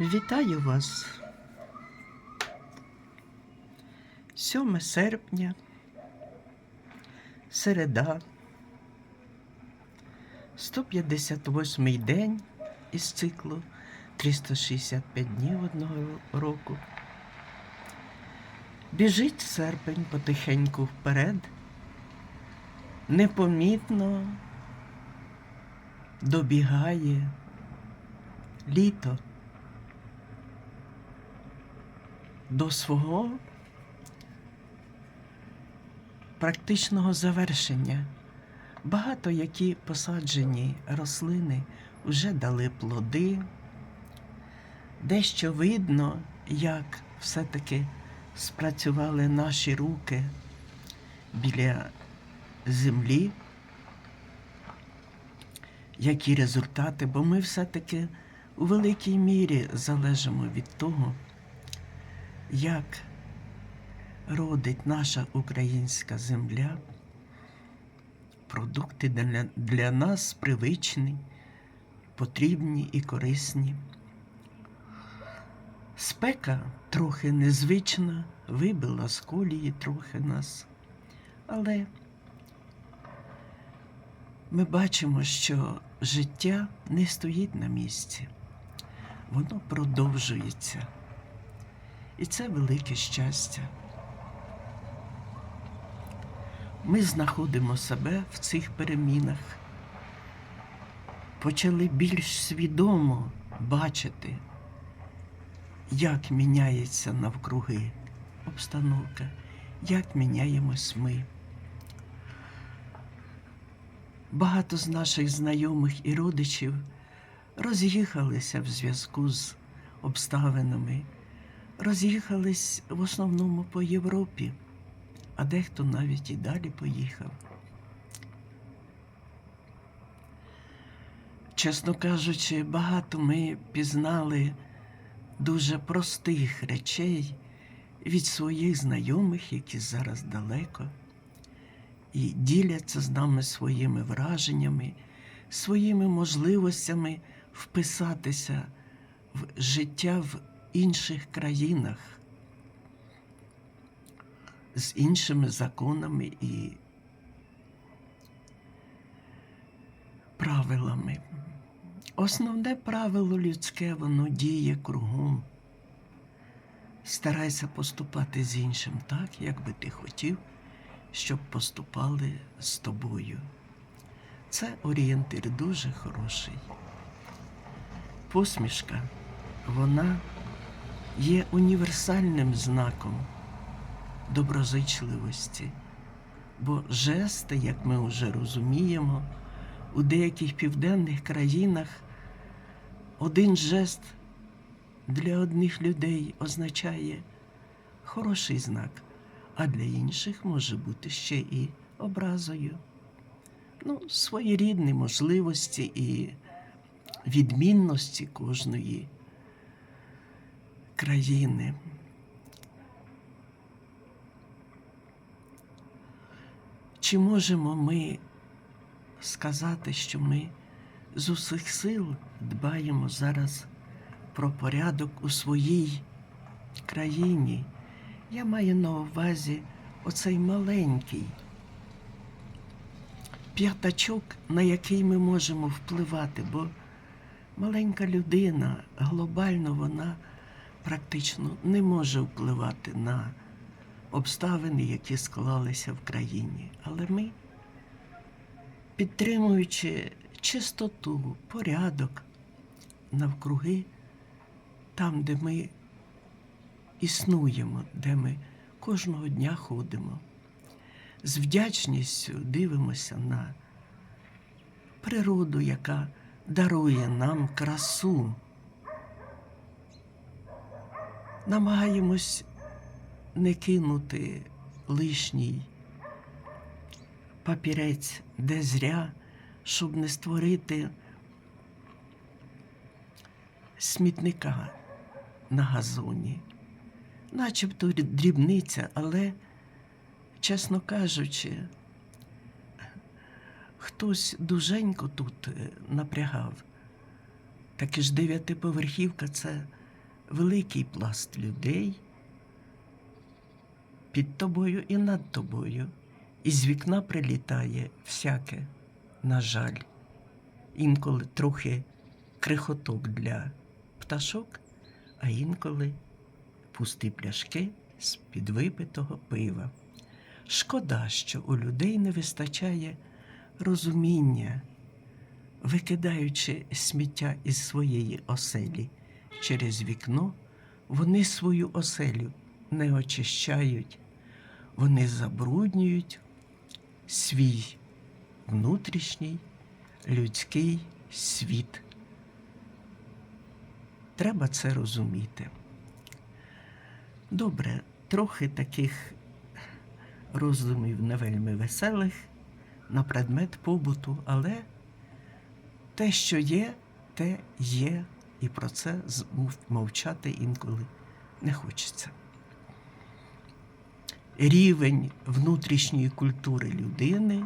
Вітаю вас. 7 серпня, середа, 158 день із циклу 365 днів одного року. Біжить серпень потихеньку вперед, непомітно добігає літо. До свого практичного завершення. Багато які посаджені рослини вже дали плоди. Дещо видно, як все-таки спрацювали наші руки біля землі, які результати, бо ми все-таки у великій мірі залежимо від того, як родить наша українська земля, продукти для, для нас привичні, потрібні і корисні. Спека трохи незвична, вибила з колії трохи нас, але ми бачимо, що життя не стоїть на місці, воно продовжується. І це велике щастя. Ми знаходимо себе в цих перемінах, почали більш свідомо бачити, як міняється навкруги обстановка, як міняємось ми. Багато з наших знайомих і родичів роз'їхалися в зв'язку з обставинами роз'їхались в основному по Європі, а дехто навіть і далі поїхав. Чесно кажучи, багато ми пізнали дуже простих речей від своїх знайомих, які зараз далеко, і діляться з нами своїми враженнями, своїми можливостями вписатися в життя в інших країнах з іншими законами і правилами. Основне правило людське, воно діє кругом. Старайся поступати з іншим так, як би ти хотів, щоб поступали з тобою. Це орієнтир дуже хороший. Посмішка, вона є універсальним знаком доброзичливості, бо жести, як ми вже розуміємо, у деяких південних країнах один жест для одних людей означає хороший знак, а для інших може бути ще і образою. Ну, своєрідні можливості і відмінності кожної країни. Чи можемо ми сказати, що ми з усіх сил дбаємо зараз про порядок у своїй країні? Я маю на увазі оцей маленький п'ятачок, на який ми можемо впливати, бо маленька людина глобально вона практично не може впливати на обставини, які склалися в країні. Але ми, підтримуючи чистоту, порядок навкруги, там, де ми існуємо, де ми кожного дня ходимо, з вдячністю дивимося на природу, яка дарує нам красу намагаємось не кинути лишній папірець де зря, щоб не створити смітника на газоні. Начебто дрібниця, але, чесно кажучи, хтось дуженько тут е, напрягав. Таки ж дев'ятиповерхівка це великий пласт людей під тобою і над тобою, і з вікна прилітає всяке, на жаль, інколи трохи крихоток для пташок, а інколи пусті пляшки з підвипитого пива. Шкода, що у людей не вистачає розуміння, викидаючи сміття із своєї оселі через вікно, вони свою оселю не очищають, вони забруднюють свій внутрішній людський світ. Треба це розуміти. Добре, трохи таких роздумів не вельми веселих на предмет побуту, але те, що є, те є, і про це мовчати інколи не хочеться. Рівень внутрішньої культури людини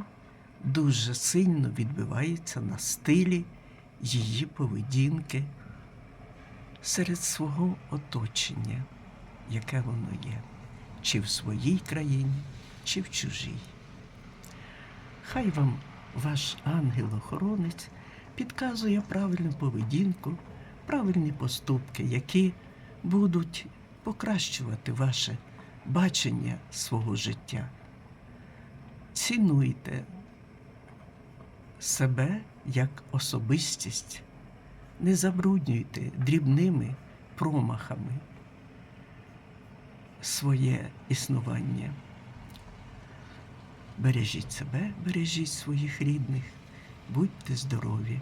дуже сильно відбивається на стилі її поведінки серед свого оточення, яке воно є, чи в своїй країні, чи в чужій. Хай вам ваш ангел-охоронець підказує правильну поведінку, правильні поступки, які будуть покращувати ваше бачення свого життя. Цінуйте себе як особистість, не забруднюйте дрібними промахами своє існування. Бережіть себе, бережіть своїх рідних, будьте здорові.